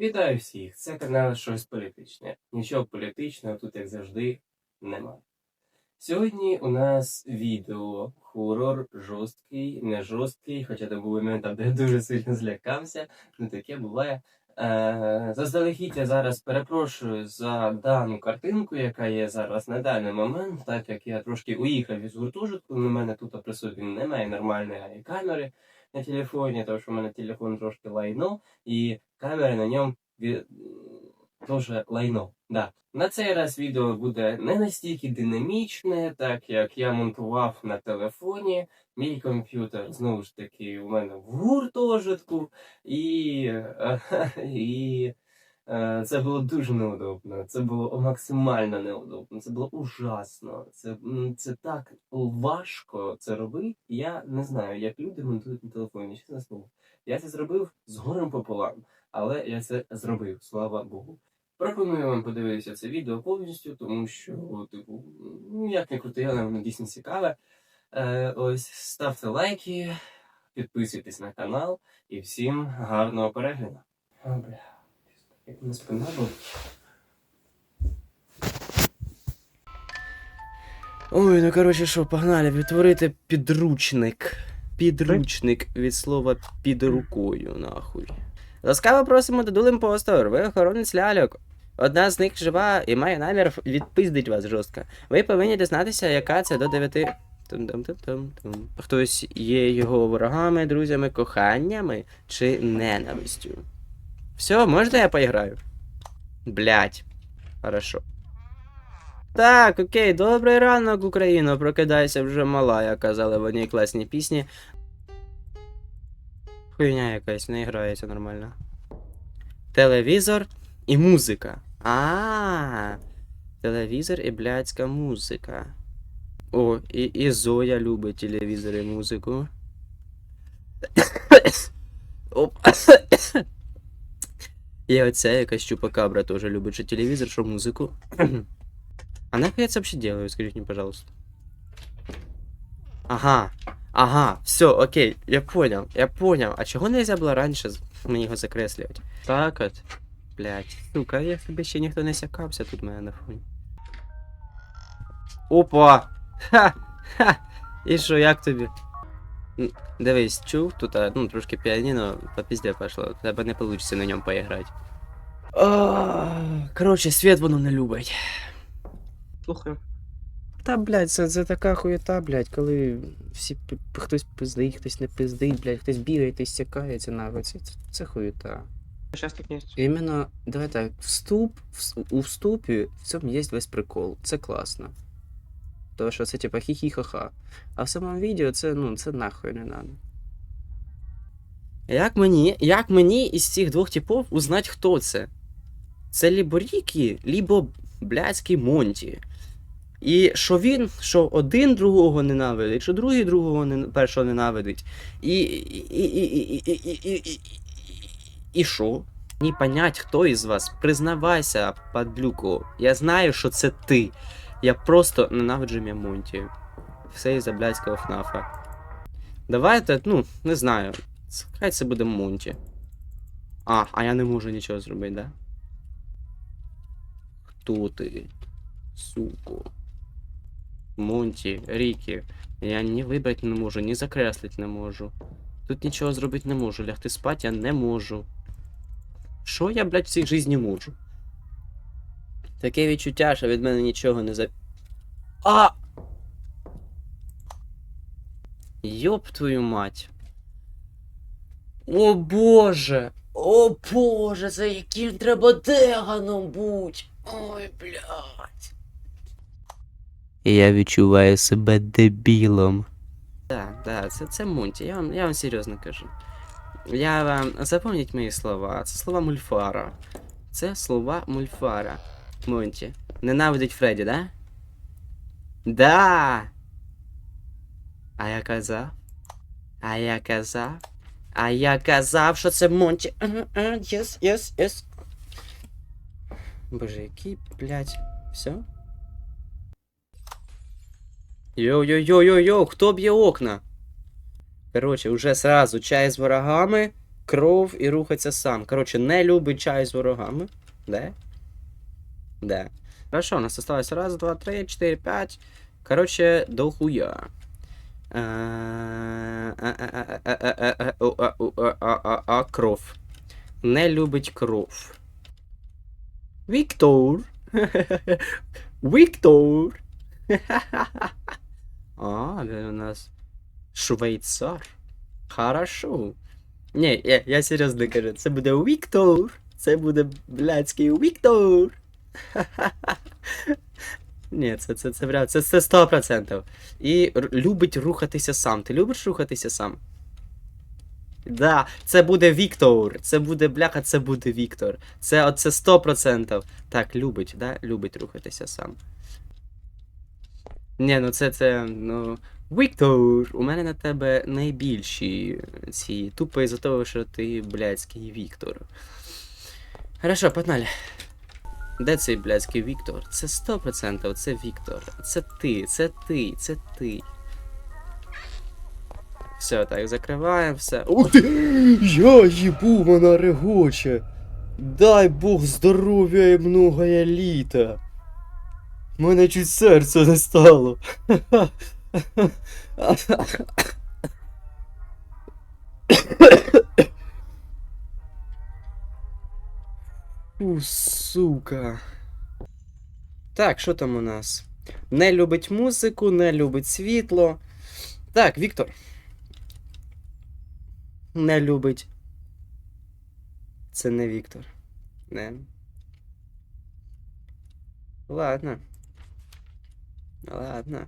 Вітаю всіх! Це канал Щось політичне. Нічого політичного тут, як завжди, немає. Сьогодні у нас відео хорор жорсткий, не жорсткий, хоча там були моменти, де я дуже сильно злякався. Ну таке буває. Е, заздалегідь я зараз перепрошую за дану картинку, яка є зараз на даний момент, так як я трошки уїхав із гуртожитку, у мене тут присутні немає нормальної камери на телефоні, тому що в мене телефон трошки лайно, і камера на ньому теж лайно. Да. На цей раз відео буде не настільки динамічне, так як я монтував на телефоні. Мій комп'ютер знову ж таки у мене в гуртожитку, і, і це було дуже неудобно. Це було максимально неудобно. Це було ужасно. Це, це так важко це робити. Я не знаю, як люди монтують на телефоні. Чесне слово. Я це зробив з горем пополам, але я це зробив, слава Богу. Пропоную вам подивитися це відео повністю, тому що, типу, ну як не крути, але воно дійсно цікаве. Е, ось ставте лайки, підписуйтесь на канал і всім гарного перегляду. Як мене спина була. Ой, ну коротше, що, погнали, відтворити підручник. Підручник від слова під рукою, нахуй. Ласкаво просимо до Дулем Постор, ви охоронець ляльок. Одна з них жива і має намір відпиздить вас жорстко. Ви повинні дізнатися, яка це до 9. Тум-тум-тум-тум-тум. Хтось є його ворогами, друзями, коханнями чи ненавистю. Все, можна я поіграю? Блять. Хорошо. Так, окей, добрий ранок, Україно. Прокидайся вже мала, як казали в одній класній пісні. Хуйня якась, не грається нормально. Телевізор і музика. А. Телевізор і блядська музика. О, і, і Зоя любить телевізор і музику. Оп. І оця якась чупакабра теж любить що телевізор, що музику. А нахуй я це вообще делаю, скажите мне, пожалуйста. Ага, ага, все, окей, я понял, я понял. А чого нельзя було раніше мені його закреслювати? Так от. Блять, сука, як тебе ще ніхто не сякався тут мене на фоні. Опа! Ха! Ха! І що, як тобі? Дивись, чув, тут а, ну, трошки піаніно по пізде пошло, тебе не вийде на ньому поіграти. Коротше, світ воно не любить. Слухаю. Та, блядь, це, це така хуєта, блядь, коли всі хтось пиздить, хтось не пиздить, блядь, хтось бігає, хтось сякається нахуй. Це, це, це хуєта. Сейчас так есть. Іменно, давай так, вступ, вс- у вступі в цьому є весь прикол. Це класно. Тому що це типа хі-хі-ха-ха. А в самому відео це ну, це нахуй не надо. Як мені як мені із цих двох типів узнати, хто це? Це лібо Рікі, лібо блядський Монті. І що він, що один другого ненавидить, що другий другого не, першого ненавидить. І. І і, і що? Ні понять, хто із вас. Признавайся, падлюку. Я знаю, що це ти. Я просто ненавиджу Мямонті. Все із-за блядського ФНАФа. Давайте, ну, не знаю. Хай це буде Монті. А, а я не можу нічого зробити, да? Хто ти? Суко. Монті, Рікі. Я ні вибрати не можу, ні закреслити не можу. Тут нічого зробити не можу. Лягти спати я не можу. Що я, блядь, в цій житті можу? Таке відчуття, що від мене нічого не за. А! Йоп твою мать. О боже! О боже, це яким треба деганом будь! Ой, блядь. Я відчуваю себе дебілом. Так, так, це, це Монті, я вам, я вам серйозно кажу. Я вам запам'ятайте мої слова. Це слова мульфара. Це слова мульфара. Монті. Ненавидить Фредді, да? Да. А я казав. А я казав. А я казав, що це Монті. Єс, єс, єс. Боже, який, блядь. Все? Йо-йо-йо-йо-йо, хто б'є окна? Короче, уже сразу чай з ворогами. кров і рухатися сам. Коротше, не любить чай з ворогами. Де? Де? Хорошо, у нас осталось раз, два, три, чотири, п'ять. Коротше, до хуя. А, Кров. Не любить кров. Віктор. Віктор. А, він у нас швейцар. Хорошо. Ні, я, я серйозно кажу, це буде Віктор. Це буде блядський Віктор. Ні, це, це, це, прям- це, це 100%. І любить рухатися сам. Ти любиш рухатися сам? Да, це буде Віктор. Це буде бляха, це буде Віктор. Це оце 100%. Так, любить, да? Любить рухатися сам. Ні, ну це це. Ну. Віктор, у мене на тебе найбільші ці тупо із-за того, що ти блядський Віктор. Хорошо, погнали. Де цей блядський Віктор? Це 100% це Віктор. Це ти, це ти, це ти. Все, так, закриваємо, все. Ух ти! Я їбу, вона регоче. Дай Бог здоров'я і многое літа. Мене чуть серце не стало. У, сука. Так, що там у нас? Не любить музику, не любить світло. Так, Віктор. Не любить. Це не Віктор. Не. Ладно. Ладно.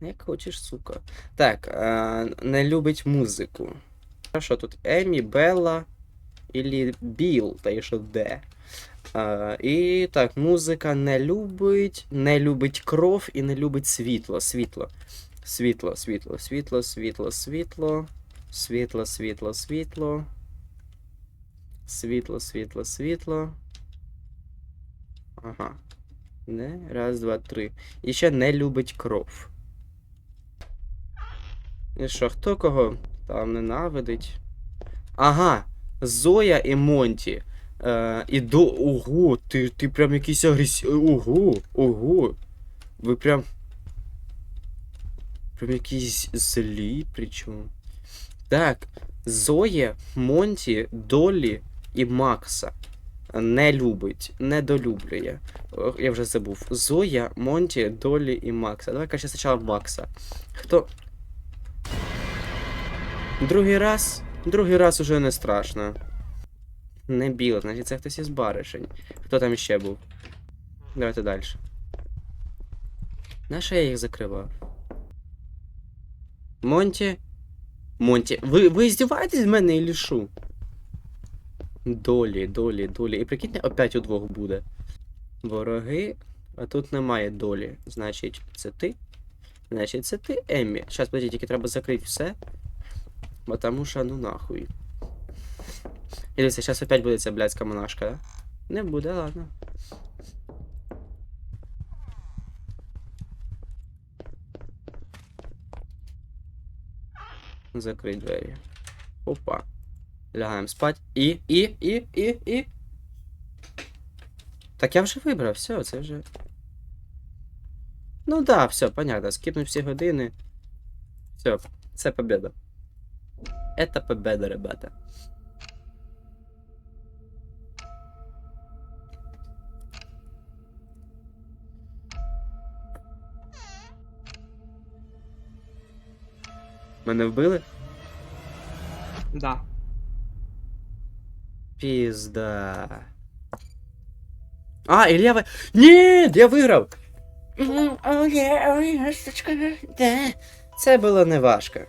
Як хочеш, сука. Так, а, не любить музику. Що тут? Емі, Белла ілі Біл, та що де. І так, музика не любить, не любить кров і не любить світло. Світло. Світло, світло, світло, світло, світло. Світло, світло, світло. Світло, світло, світло. Ага. Не, раз, два, три. І ще не любить кров. І що, хто кого там ненавидить? Ага, Зоя і Монті. Е, і до. Ого, ти, ти прям якийсь агресив. Ого, ого. Ви прям. Прям якісь злі, причому. Так, Зоя, Монті, Долі і Макса. Не любить, недолюблює. Я вже забув. Зоя, Монті, Долі і Макса. Давай краще спочатку Макса. Хто. Другий раз. Другий раз уже не страшно. Не біло, значить це хтось із баришень. Хто там ще був? Давайте далі. На я їх закривав? Монті. Монті. Ви, ви здіваєтесь з мене і лішу? Долі, долі, долі. І прикиньте, опять удвох буде. Вороги. А тут немає долі. Значить, це ти. Значить, це ти, Еммі. Щас, подожди, тільки треба закрити все. Бо тому що, ну нахуй. І дивіться, зараз опять буде ця блядська монашка, да? Не буде, ладно. Закрий двері. Опа. Лягаємо спать. І, і, і, і, і. Так я вже вибрав, все, це вже. Ну да, все, понятно. Скипнув всі години. Все, це победа. Это победа, ребята. Мене вбили? Да. Пізда. А, Ілля ви... Ні, я виграв! О, є, о, є, сучка. Це було не важко.